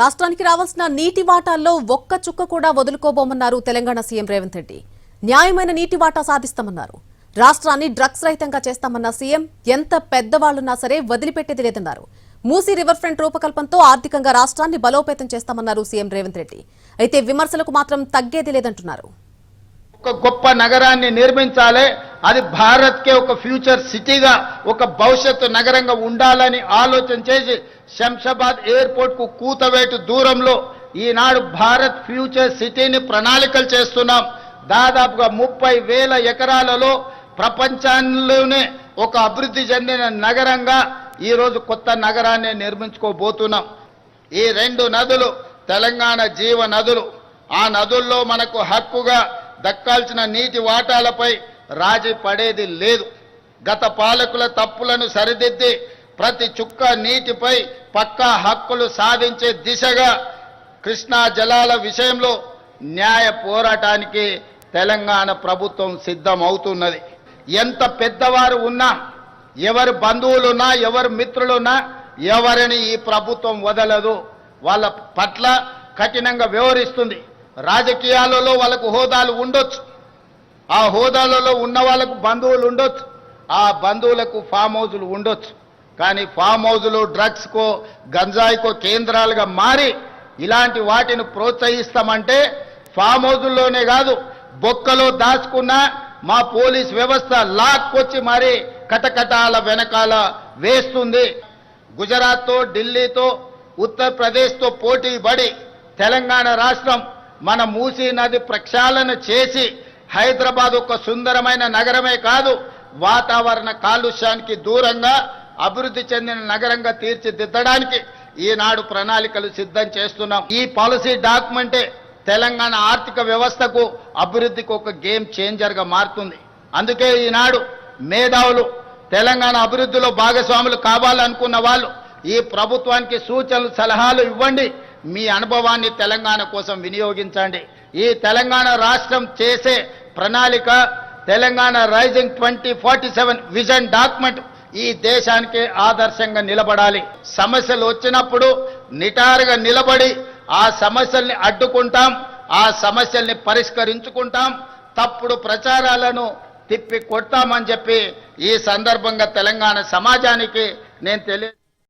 రాష్ట్రానికి రావాల్సిన నీటి వాటాల్లో ఒక్క చుక్క కూడా వదులుకోబోమన్నారు తెలంగాణ సీఎం రేవంత్ రెడ్డి. న్యాయమైన నీటి వాటా సాధిస్తామన్నారు. రాష్ట్రాన్ని డ్రగ్స్ రహితంగా చేస్తామన్న సీఎం ఎంత పెద్దవాళ్ళున్నా సరే వదిలిపెట్టేది లేదన్నారు. మూసీ రివర్ ఫ్రంట్ రూపకల్పనతో ఆర్థికంగా రాష్ట్రాన్ని బలోపేతం చేస్తామన్నారు సీఎం రేవంత్ రెడ్డి. అయితే విమర్శలకు మాత్రం తగ్గేది లేదంటున్నారు. ఒక గొప్ప నగరాన్ని నిర్మించాలి అది భారత్కే ఒక ఫ్యూచర్ సిటీగా ఒక భవిష్యత్తు నగరంగా ఉండాలని ఆలోచన చేసి శంషాబాద్ ఎయిర్పోర్ట్కు కూతవేటు దూరంలో ఈనాడు భారత్ ఫ్యూచర్ సిటీని ప్రణాళికలు చేస్తున్నాం. దాదాపుగా ముప్పై వేల ఎకరాలలో ప్రపంచంలోనే ఒక అభివృద్ధి చెందిన నగరంగా ఈరోజు కొత్త నగరాన్ని నిర్మించుకోబోతున్నాం. ఈ రెండు నదులు తెలంగాణ జీవ నదులు ఆ నదుల్లో మనకు హక్కుగా దక్కాల్సిన నీటి వాటాలపై రాజీ పడేది లేదు. గత పాలకుల తప్పులను సరిదిద్ది ప్రతి చుక్క నీటిపై పక్కా హక్కులు సాధించే దిశగా కృష్ణా జలాల విషయంలో న్యాయ పోరాటానికి తెలంగాణ ప్రభుత్వం సిద్ధమవుతున్నది. ఎంత పెద్దవారు ఉన్నా ఎవరి బంధువులున్నా ఎవరి మిత్రులున్నా ఎవరిని ఈ ప్రభుత్వం వదలదు. వాళ్ళ పట్ల కఠినంగా వ్యవహరిస్తుంది. రాజకీయాలలో వాళ్ళకు హోదాలు ఉండొచ్చు. ఆ హోదాలలో ఉన్న వాళ్ళకు బంధువులు ఉండొచ్చు ఆ బంధువులకు ఫామ్ హౌజులు ఉండొచ్చు. కానీ ఫామ్ హౌజులు డ్రగ్స్కో గంజాయికో కేంద్రాలుగా మారి ఇలాంటి వాటిని ప్రోత్సహిస్తామంటే ఫామ్ హౌజుల్లోనే కాదు బొక్కలో దాచుకున్న మా పోలీస్ వ్యవస్థ లాక్కొచ్చి మరి కటకటాల వెనకాల వేస్తుంది. గుజరాత్తో ఢిల్లీతో ఉత్తరప్రదేశ్తో పోటీ పడి తెలంగాణ రాష్ట్రం మన మూసీ నది ప్రక్షాళన చేసి హైదరాబాద్ ఒక సుందరమైన నగరమే కాదు వాతావరణ కాలుష్యానికి దూరంగా అభివృద్ధి చెందిన నగరంగా తీర్చిదిద్దడానికి ఈనాడు ప్రణాళికలు సిద్ధం చేస్తున్నాం. ఈ పాలసీ డాక్యుమెంటే తెలంగాణ ఆర్థిక వ్యవస్థకు అభివృద్ధికి ఒక గేమ్ చేంజర్గా మారుతుంది. అందుకే ఈనాడు మేధావులు తెలంగాణ అభివృద్ధిలో భాగస్వాములు కావాలనుకున్న వాళ్ళు ఈ ప్రభుత్వానికి సూచనలు సలహాలు ఇవ్వండి. మీ అనుభవాన్ని తెలంగాణ కోసం వినియోగించండి. ఈ తెలంగాణ రాష్ట్రం చేసే ప్రణాళిక Telangana rising twenty forty seven vision document ఈ దేశానికి ఆదర్శంగా నిలబడాలి. సమస్యలు వచ్చినప్పుడు నిటారుగా నిలబడి ఆ సమస్యల్ని అడ్డుకుంటాం ఆ సమస్యల్ని పరిష్కరించుకుంటాం తప్పుడు ప్రచారాలను తిప్పి కొడతామని చెప్పి ఈ సందర్భంగా తెలంగాణ సమాజానికి నేను తెలియ